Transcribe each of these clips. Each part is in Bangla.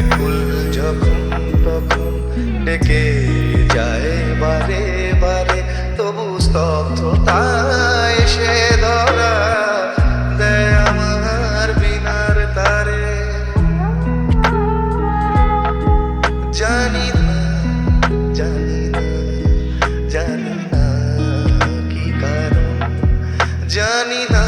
ব্যাকুল যখন তখন ডেকে যায় বারে বারে, তবু স্তব্ধতায় সে ধরা দেয় আমার বিনার তারে। জানি না, জানি জানি না কি জানি না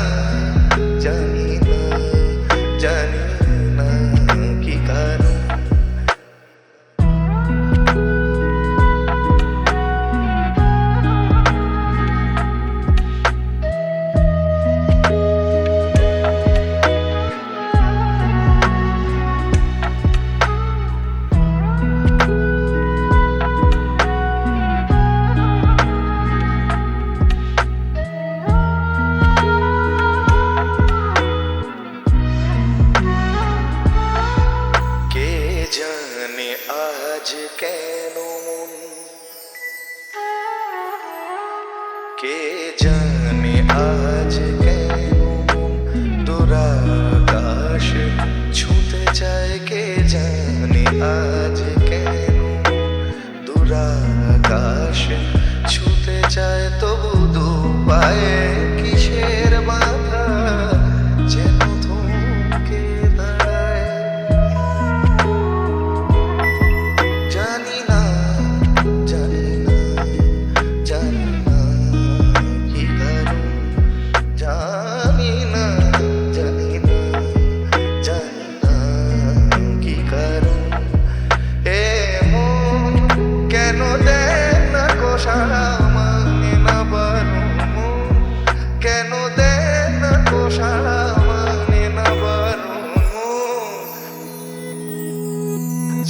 আজ কেন মন দুরাকাশ? ছুঁতে চায় কে জানে আজ কেন মন দুরাকাশ? ছুঁতে চায় তবু দু পায়ে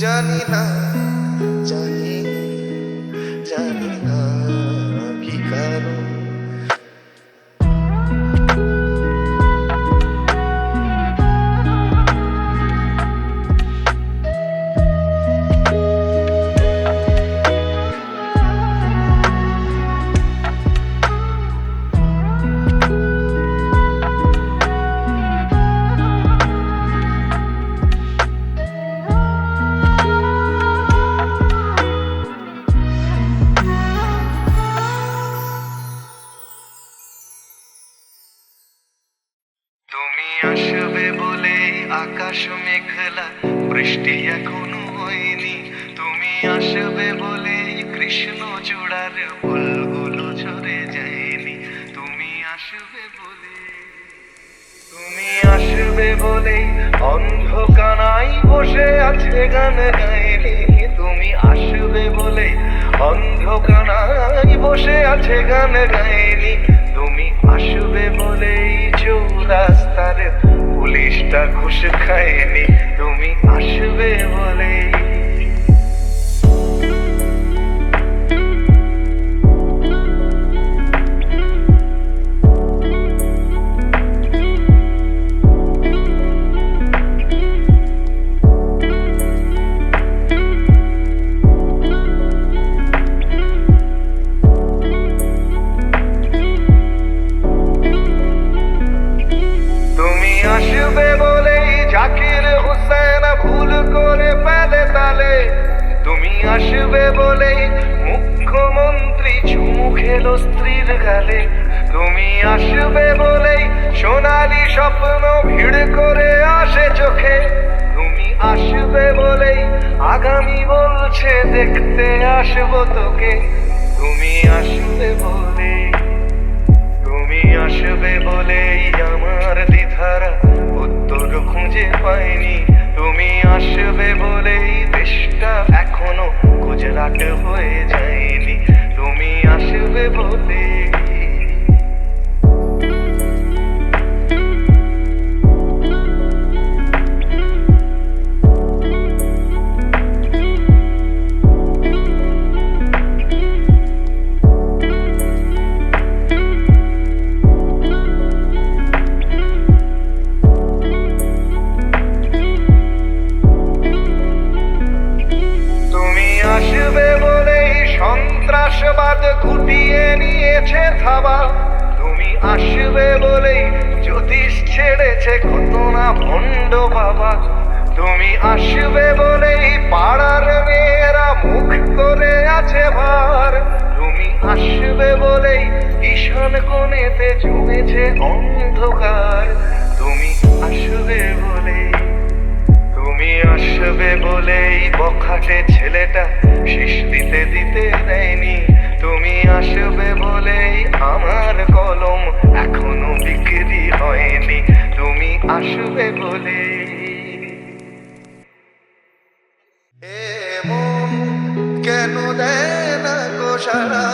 জানি না। বৃষ্টি এখনও হয়নি। তুমি আসবে বলে কৃষ্ণ চূড়ার ফুলগুলো ঝরে যায়নি। তুমি আসবে বলে তুমি আসবে বলে অন্ধকানাই বসে আছে গান গায়নি তুমি আসবে বলে অন্ধকানাই বসে আছে গান গায়নি তুমি আসবে বলেই চৌরাস্তার পুলিশটা ঘুষ খায়নি। স্ত্রীর গালে তুমি আসবে বলেই সোনালি স্বপ্ন ভিড় করে আসে চোখে। তুমি আসবে বলেই আগামী বলছে দেখতে আসব তোকে। তুমি আসবে বলেই, তুমি আসবে বলেই আমার দ্বিধারা উত্তর খুঁজে পাইনি। তুমি আসবে বলেই দেশটা এখনও গুজরাট হয়ে যায়নি। তুমি আসবে বলেই থাবা। তুমি আসবে বলেই জ্যোতিষ ছেড়েছে কত না ভণ্ড বাবা। তুমি আসবে বলেই পাড়ার মেয়েরা মুখ করে আছে ভার। তুমি আসবে বলেই ঈশান কোণেতে জমেছে অন্ধকার। তুমি আসবে বলেই, তুমি আসবে বলেই বখাটে ছেলেটা এ কেন দেয় না গো সারা